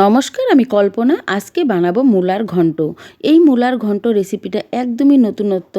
নমস্কার, আমি কল্পনা। আজকে বানাবো মূলার ঘন্ট। এই মূলার ঘন্ট রেসিপিটা একদমই নতুনত্ব।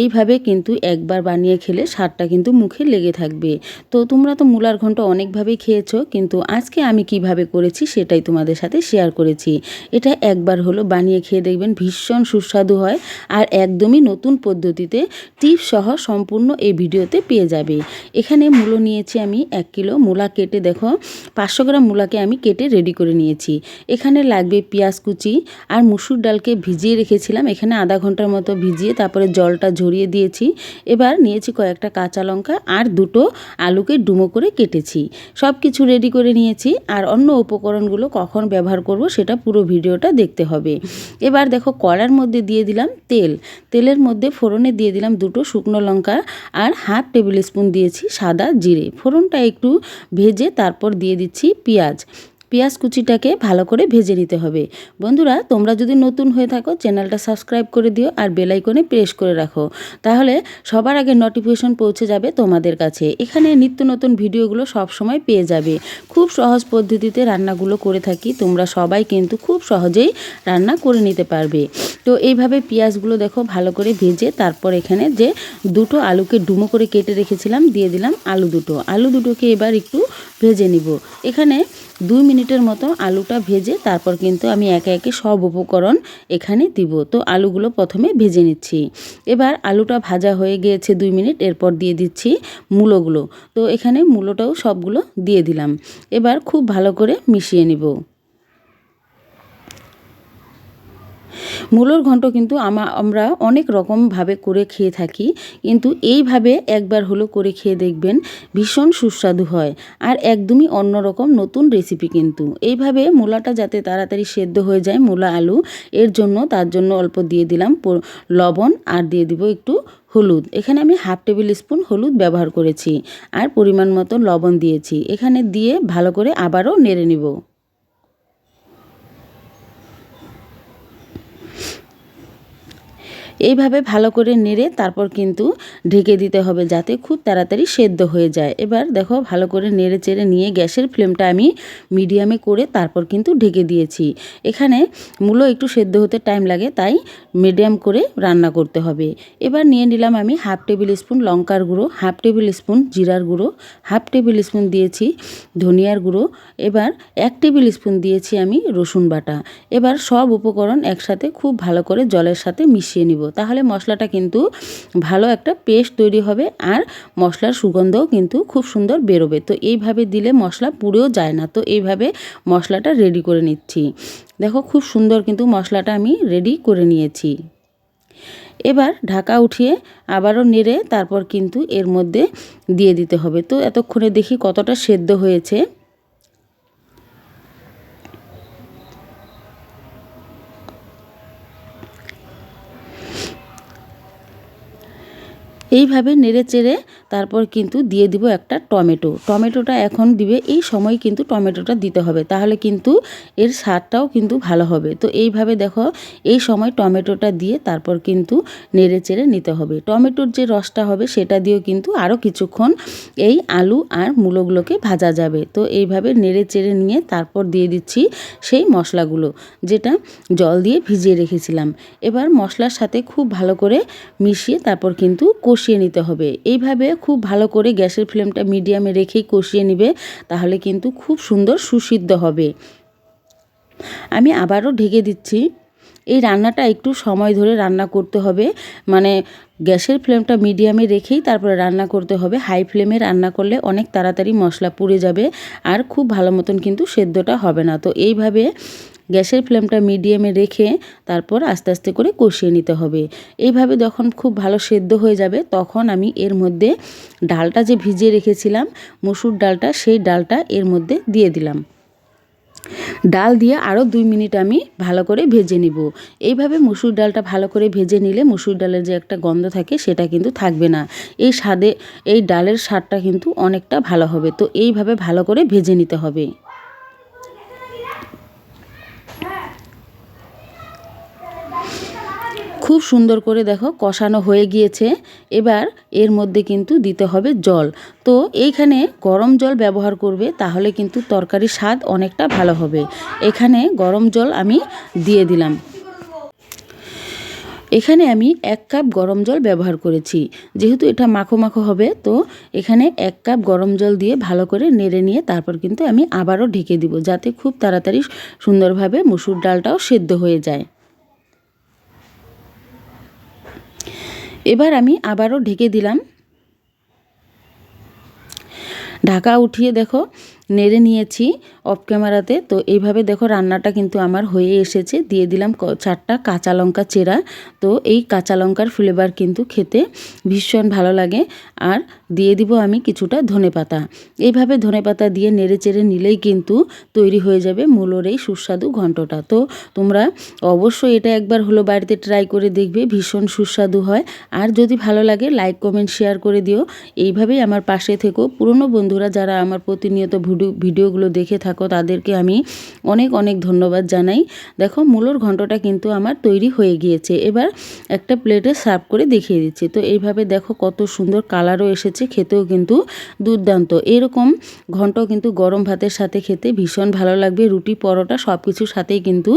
এইভাবে কিন্তু একবার বানিয়ে খেলে স্বাদটা কিন্তু মুখে লেগে থাকবে। তো তোমরা তো মূলার ঘন্ট অনেকভাবেই খেয়েছো, কিন্তু আজকে আমি কীভাবে করেছি সেটাই তোমাদের সাথে শেয়ার করেছি। এটা একবার হলো বানিয়ে খেয়ে দেখবেন ভীষণ সুস্বাদু হয় আর একদমই নতুন পদ্ধতিতে টিপস সহ সম্পূর্ণ এই ভিডিওতে পেয়ে যাবে। এখানে মূলো নিয়েছি আমি এক কিলো। মূলা কেটে দেখো, পাঁচশো গ্রাম মূলাকে আমি কেটে রেডি করে নিয়েছি। এখানে লাগবে পেঁয়াজ কুচি আর মুসুর ডালকে ভিজিয়ে রেখেছিলাম। এখানে আধা ঘণ্টার মতো ভিজিয়ে তারপরে জলটা ঝরিয়ে দিয়েছি। এবার নিয়েছি কয়েকটা কাঁচা লঙ্কা আর দুটো আলুকে ডুমো করে কেটেছি। সব কিছু রেডি করে নিয়েছি আর অন্য উপকরণগুলো কখন ব্যবহার করব সেটা পুরো ভিডিওটা দেখতে হবে। এবার দেখো কড়ার মধ্যে দিয়ে দিলাম তেল। তেলের মধ্যে ফোড়নে দিয়ে দিলাম দুটো শুকনো লঙ্কা আর হাফ টেবিল স্পুন দিয়েছি সাদা জিরে। ফোড়নটা একটু ভেজে তারপর দিয়ে দিচ্ছি পেঁয়াজ। পেঁয়াজ কুচিটাকে ভালো করে ভেজে নিতে হবে। বন্ধুরা, তোমরা যদি নতুন হয়ে থাকো, চ্যানেলটা সাবস্ক্রাইব করে দিও আর বেলাইকনে প্রেস করে রাখো। তাহলে সবার আগে নোটিফিকেশন পৌঁছে যাবে তোমাদের কাছে। এখানে নিত্য নতুন ভিডিওগুলো সব সময় পেয়ে যাবে। খুব সহজ পদ্ধতিতে রান্নাগুলো করে থাকি। তোমরা সবাই কিন্তু খুব সহজেই রান্না করে নিতে পারবে। তো এইভাবে পেঁয়াজগুলো দেখো ভালো করে ভেজে তারপর এখানে যে দুটো আলুকে ডুমো করে কেটে রেখেছিলাম, দিয়ে দিলাম আলু দুটো। আলু দুটোকে এবার একটু ভেজে নিব। এখানে দুই মিনিটের মতো আলুটা ভেজে তারপর কিন্তু আমি একে একে সব উপকরণ এখানে দিব। তো আলুগুলো প্রথমে ভেজে নিচ্ছি। এবার আলুটা ভাজা হয়ে গিয়েছে দুই মিনিট, এরপর দিয়ে দিচ্ছি মূলোগুলো। তো এখানে মূলোটাও সবগুলো দিয়ে দিলাম। এবার খুব ভালো করে মিশিয়ে নিব। মূলোর ঘন্ট কিন্তু আমা আমরা অনেক রকমভাবে করে খেয়ে থাকি, কিন্তু এইভাবে একবার হলো করে খেয়ে দেখবেন ভীষণ সুস্বাদু হয় আর একদমই অন্যরকম নতুন রেসিপি কিন্তু। এইভাবে মূলাটা যাতে তাড়াতাড়ি সেদ্ধ হয়ে যায়, মূলা, আলু, এর জন্য তার জন্য অল্প দিয়ে দিলাম লবণ আর দিয়ে দিব একটু হলুদ। এখানে আমি হাফ টেবিল স্পুন হলুদ ব্যবহার করেছি আর পরিমাণ মতো লবণ দিয়েছি। এখানে দিয়ে ভালো করে আবারও নেড়ে নিব। এইভাবে ভালো করে নেড়ে তারপর কিন্তু ঢেকে দিতে হবে যাতে খুব তাড়াতাড়ি সেদ্ধ হয়ে যায়। এবার দেখো ভালো করে নেড়ে চেড়ে নিয়ে গ্যাসের ফ্লেমটা আমি মিডিয়ামে করে তারপর কিন্তু ঢেকে দিয়েছি। এখানে মূলো একটু সেদ্ধ হতে টাইম লাগে, তাই মিডিয়াম করে রান্না করতে হবে। এবার নিয়ে নিলাম আমি হাফ টেবিল স্পুন লঙ্কার গুঁড়ো, হাফ টেবিল স্পুন জিরার গুঁড়ো, হাফ টেবিল স্পুন দিয়েছি ধনিয়ার গুঁড়ো, এবার এক টেবিল স্পুন দিয়েছি আমি রসুন বাটা। এবার সব উপকরণ একসাথে খুব ভালো করে জলের সাথে মিশিয়ে নিব। তাহলে মশলাটা কিন্তু ভালো একটা পেস্ট তৈরি হবে আর মশলার সুগন্ধও কিন্তু খুব সুন্দর বেরোবে। তো এইভাবে দিলে মশলা পুড়েও যায় না। তো এইভাবে মশলাটা রেডি করে নিচ্ছি। দেখো খুব সুন্দর কিন্তু মশলাটা আমি রেডি করে নিয়েছি। এবার ঢাকা উঠিয়ে আবারও নেড়ে তারপর কিন্তু এর মধ্যে দিয়ে দিতে হবে। তো এতক্ষণে দেখি কতটা সেদ্ধ হয়েছে। এইভাবে নেড়ে চেড়ে তারপর কিন্তু দিয়ে দিব একটা টমেটো। টমেটোটা এখন দিবে, এই সময় কিন্তু টমেটোটা দিতে হবে। তাহলে কিন্তু এর স্বাদটাও কিন্তু ভালো হবে। তো এইভাবে দেখো, এই সময় টমেটোটা দিয়ে তারপর কিন্তু নেড়ে চেড়ে নিতে হবে। টমেটোর যে রসটা হবে, সেটা দিয়েও কিন্তু আরও কিছুক্ষণ এই আলু আর মূলোগুলোকে ভাজা যাবে। তো এইভাবে নেড়ে চেড়ে নিয়ে তারপর দিয়ে দিচ্ছি সেই মশলাগুলো, যেটা জল দিয়ে ভিজিয়ে রেখেছিলাম। এবার মশলার সাথে খুব ভালো করে মিশিয়ে তারপর কিন্তু কষিয়ে নিতে হবে। এইভাবে খুব ভালো করে গ্যাসের ফ্লেমটা মিডিয়ামে রেখেই কষিয়ে নেবে, তাহলে কিন্তু খুব সুন্দর সুসিদ্ধ হবে। আমি আবারও ঢেকে দিচ্ছি। এই রান্নাটা একটু সময় ধরে রান্না করতে হবে। মানে গ্যাসের ফ্লেমটা মিডিয়ামে রেখেই তারপরে রান্না করতে হবে। হাই ফ্লেমে রান্না করলে অনেক তাড়াতাড়ি মশলা পুড়ে যাবে আর খুব ভালো মতন কিন্তু সেদ্ধটা হবে না। তো এইভাবে গ্যাসের ফ্লেমটা মিডিয়ামে রেখে তারপর আস্তে আস্তে করে কষিয়ে নিতে হবে। এইভাবে যখন খুব ভালো সেদ্ধ হয়ে যাবে তখন আমি এর মধ্যে ডালটা যে ভিজিয়ে রেখেছিলাম, মুসুর ডালটা, সেই ডালটা এর মধ্যে দিয়ে দিলাম। ডাল দিয়ে আরও দুই মিনিট আমি ভালো করে ভেজে নিব। এইভাবে মুসুর ডালটা ভালো করে ভেজে নিলে মুসুর ডালের যে একটা গন্ধ থাকে সেটা কিন্তু থাকবে না। এই স্বাদে, এই ডালের স্বাদটা কিন্তু অনেকটা ভালো হবে। তো এইভাবে ভালো করে ভেজে নিতে হবে। খুব সুন্দর করে দেখো কষানো হয়ে গিয়েছে। এবার এর মধ্যে কিন্তু দিতে হবে জল। তো এইখানে গরম জল ব্যবহার করবে, তাহলে কিন্তু তরকারির স্বাদ অনেকটা ভালো হবে। এখানে গরম জল আমি দিয়ে দিলাম। এখানে আমি এক কাপ গরম জল ব্যবহার করেছি। যেহেতু এটা মাখো মাখো হবে, তো এখানে এক কাপ গরম জল দিয়ে ভালো করে নেড়ে নিয়ে তারপর কিন্তু আমি আবারও ঢেকে দিব, যাতে খুব তাড়াতাড়ি সুন্দরভাবে মুসুর ডালটাও সেদ্ধ হয়ে যায়। এবার আমি আবারও ঢেকে দিলাম। ঢাকা উঠিয়ে দেখো নেড়ে নিয়েছি অফ ক্যামেরাতে তো এইভাবে দেখো রান্নাটা কিন্তু আমার হয়ে এসেছে। দিয়ে দিলাম চারটা কাঁচা লঙ্কা চেরা। তো এই কাঁচা লঙ্কার ফ্লেভার কিন্তু খেতে ভীষণ ভালো লাগে। আর দিয়ে দিব আমি কিছুটা ধনেপাতা এইভাবে ধনেপাতা দিয়ে নেড়ে চেড়ে নিলেই কিন্তু তৈরি হয়ে যাবে মূলোর এই সুস্বাদু ঘন্টটা তো তোমরা অবশ্যই এটা একবার হলো বাড়িতে ট্রাই করে দেখবে, ভীষণ সুস্বাদু হয়। আর যদি ভালো লাগে লাইক কমেন্ট শেয়ার করে দিও। এইভাবেই আমার পাশে থেকো। পুরনো বন্ধুরা যারা আমার প্রতিনিয়ত ভিডিও ভিডিওগুলো দেখে থাকো, তাদেরকে আমি অনেক অনেক ধন্যবাদ জানাই। দেখো, মূলোর ঘন্টটা কিন্তু আমার তৈরি হয়ে গিয়েছে। এবার একটা প্লেটে সার্ভ করে দেখিয়ে দিচ্ছি। তো এইভাবে দেখো কত সুন্দর কালারও এসেছে, খেতেও কিন্তু দুর্দান্ত। এরকম ঘন্ট কিন্তু গরম ভাতের সাথে খেতে ভীষণ ভালো লাগবে। রুটি, পরোটা সব কিছুর সাথেই কিন্তু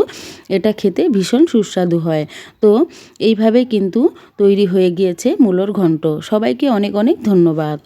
এটা খেতে ভীষণ সুস্বাদু হয়। তো এইভাবে কিন্তু তৈরি হয়ে গিয়েছে মূলোর ঘন্ট। সবাইকে অনেক অনেক ধন্যবাদ।